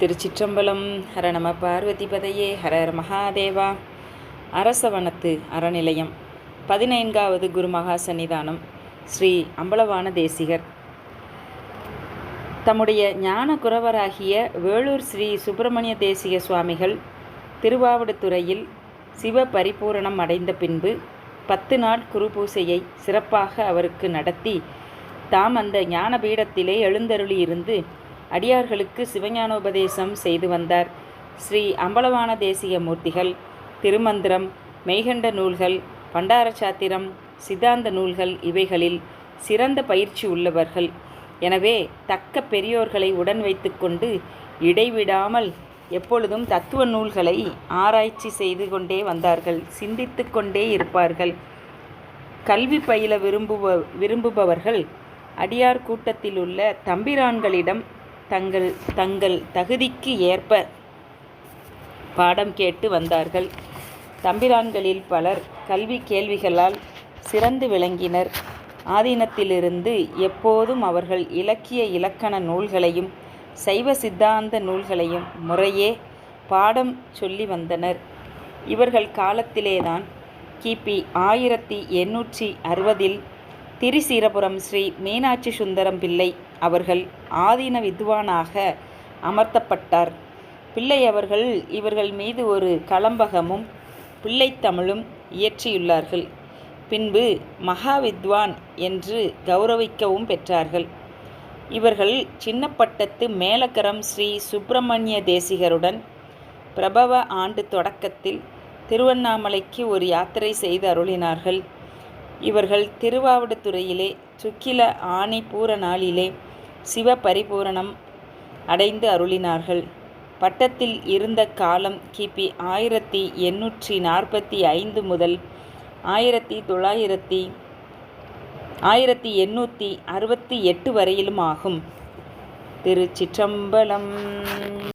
திருச்சிற்றம்பலம் ஹர நம பார்வதி பதையே ஹர மகாதேவா. அரசவனத்து அறநிலையம். பதினைந்தாவது குருமகா சன்னிதானம் ஸ்ரீ அம்பலவான தேசிகர். தம்முடைய ஞான குரவராகிய வேளூர் ஸ்ரீ சுப்பிரமணிய தேசிக சுவாமிகள் திருவாவடுதுறையில் சிவ பரிபூரணம் அடைந்த பின்பு பத்து நாள் குரு பூசையை சிறப்பாக அவருக்கு நடத்தி தாம் அந்த ஞானபீடத்திலே எழுந்தருளியிருந்து அடியார்களுக்கு சிவஞானோபதேசம் செய்து வந்தார். ஸ்ரீ அம்பலவான தேசிய மூர்த்திகள் திருமந்திரம் மெய்கண்ட நூல்கள் பண்டார சாத்திரம் சித்தாந்த நூல்கள் இவைகளில் சிறந்த பயிற்சி உள்ளவர்கள். எனவே தக்க பெரியோர்களை உடன் வைத்துக்கொண்டு இடைவிடாமல் எப்பொழுதும் தத்துவ நூல்களை ஆராய்ச்சி செய்து கொண்டே வந்தார்கள் சிந்தித்து கொண்டே இருப்பார்கள். கல்வி பயில விரும்புவ விரும்புபவர்கள் அடியார் கூட்டத்தில் உள்ள தம்பிரான்களிடம் தங்கள் தங்கள் தகுதிக்கு ஏற்ப பாடம் கேட்டு வந்தார்கள். தம்பிரான்களில் பலர் கல்வி கேள்விகளால் சிறந்து விளங்கினர். ஆதீனத்திலிருந்து எப்போதும் அவர்கள் இலக்கிய இலக்கண நூல்களையும் சைவ சித்தாந்த நூல்களையும் முறையே பாடம் சொல்லி வந்தனர். இவர்கள் காலத்திலேதான் கிபி ஆயிரத்தி எண்ணூற்றி அறுபதில் திரிசீரபுரம் ஸ்ரீ மீனாட்சி சுந்தரம் பிள்ளை அவர்கள் ஆதீன வித்வானாக அமர்த்தப்பட்டார். பிள்ளை அவர்கள் இவர்கள் மீது ஒரு கலம்பகமும் பிள்ளைத்தமிழும் இயற்றியுள்ளார்கள். பின்பு மகாவித்வான் என்று கௌரவிக்கவும் பெற்றார்கள். இவர்கள் சின்னப்பட்டத்து மேலக்கரம் ஸ்ரீ சுப்பிரமணிய தேசிகருடன் பிரபவ ஆண்டு தொடக்கத்தில் திருவண்ணாமலைக்கு ஒரு யாத்திரை செய்து அருளினார்கள். இவர்கள் திருவாவடுதுறையிலே சுக்கில ஆணி பூர நாளிலே சிவ பரிபூரணம் அடைந்து அருளினார்கள். பட்டத்தில் இருந்த காலம் கிபி ஆயிரத்தி எண்ணூற்றி நாற்பத்தி ஐந்து முதல் ஆயிரத்தி தொள்ளாயிரத்தி ஆயிரத்தி எண்ணூற்றி அறுபத்தி எட்டு வரையிலும் ஆகும். திருச்சிற்றம்பலம்